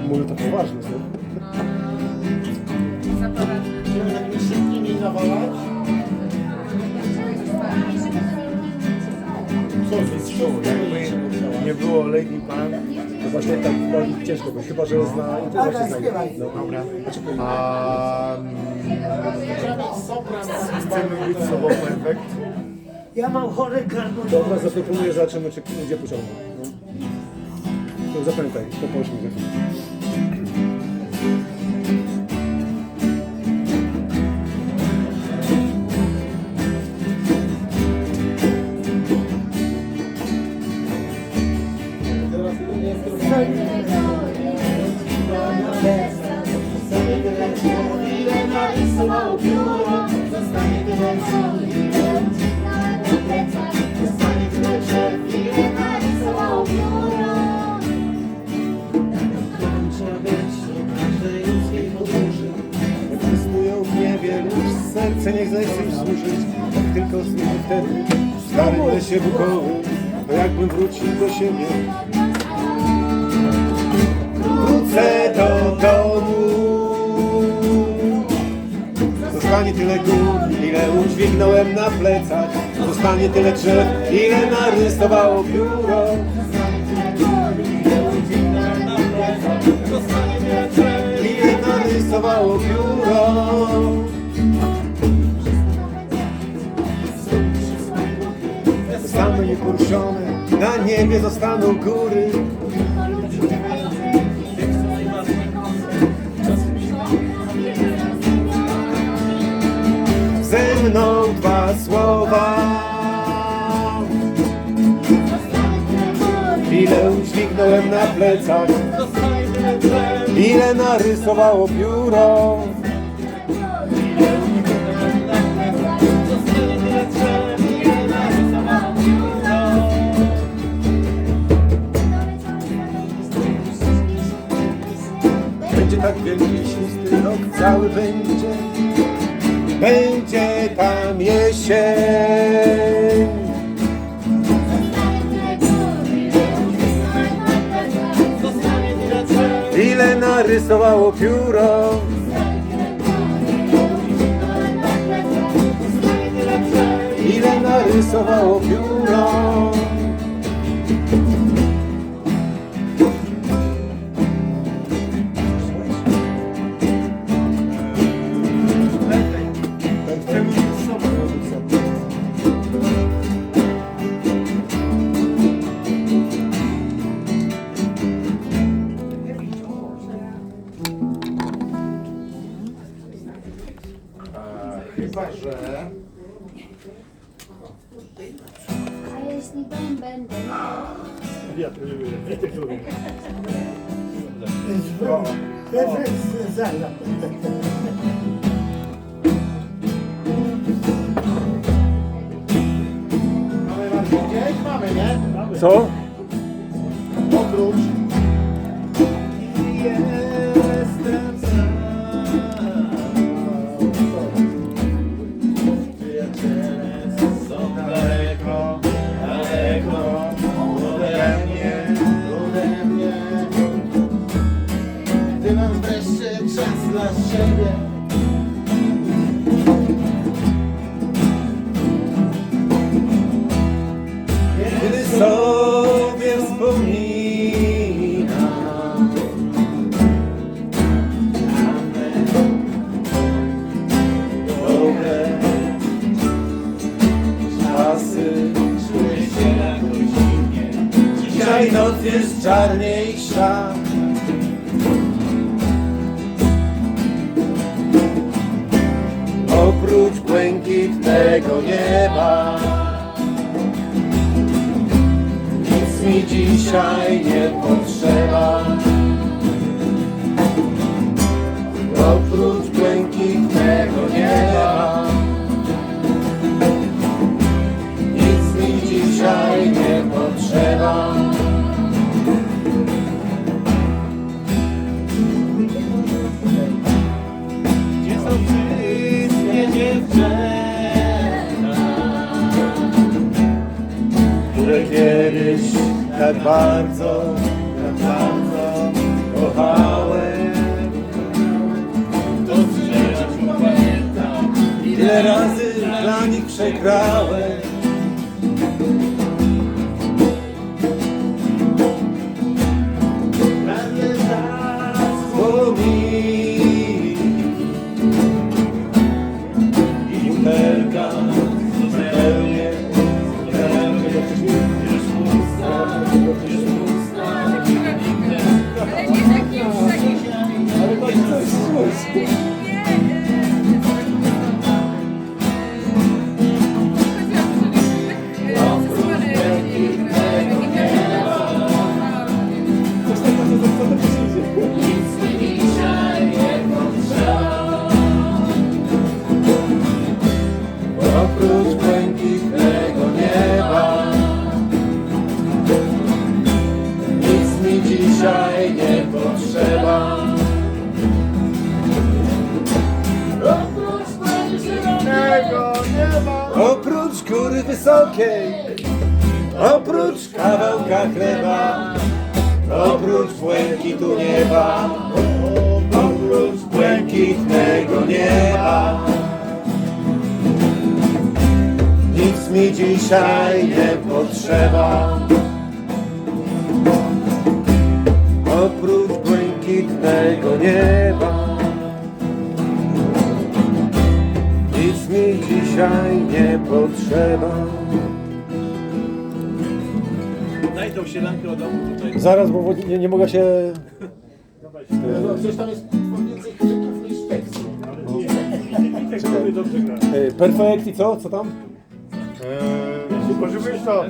mówię to poważnie, co? Zaporadne. Takimi szybkimi nawalać? Co z szkoły? Jakby nie było Lady Pan, to właśnie tak bardzo ciężko by, chyba że jest na internecie znajdzie. No, dobra. A Sopran chcemy być sobą perfekt. Ja mam chore gardło. Dobra, zaproponuję, zobaczymy, czy gdzie pociągną. No. To zapamiętaj, to po ośmiu za niebie, już serce niech zechce im służyć. Jak tylko zniknie wtedy, stary lesie bukowy, to jakbym wrócił do siebie. Wrócę do domu. Zostanie tyle gór, ile udźwignąłem na plecach. Zostanie tyle drzew, ile narysowało biuro. Ile narysowało biuro zostaną góry. Ze mną dwa słowa. Ile udźwignąłem na plecach. Ile narysowało biuro tak wielki ślisty rok cały będzie. Będzie tam jesień. Ile narysowało pióro. Ile narysowało pióro Chyba, że... A jeśli tam będę Wiatr, wiatr lubię. Zaraz. Mamy was gdzieś? Mamy, nie? Co? Oprócz sobie wspominam Dobre czasy Czuję się jakoś dziwnie Dzisiaj noc jest czarniejsza. Oprócz błękitnego nieba dzisiaj nie potrzeba. Tak bardzo, Oprócz kawałka chleba Oprócz błękitu nieba Oprócz błękitnego nieba. Nic mi dzisiaj nie potrzeba. Oprócz błękitnego nieba dzisiaj nie potrzeba Daj tą sielankę od domu tutaj. Zaraz, bo nie, nie mogę się... No, przecież tam jest więcej krzyków niż tekstu. Tekstowy dobrze gra. E, Perfekt i co? Co tam? Potrzebujesz to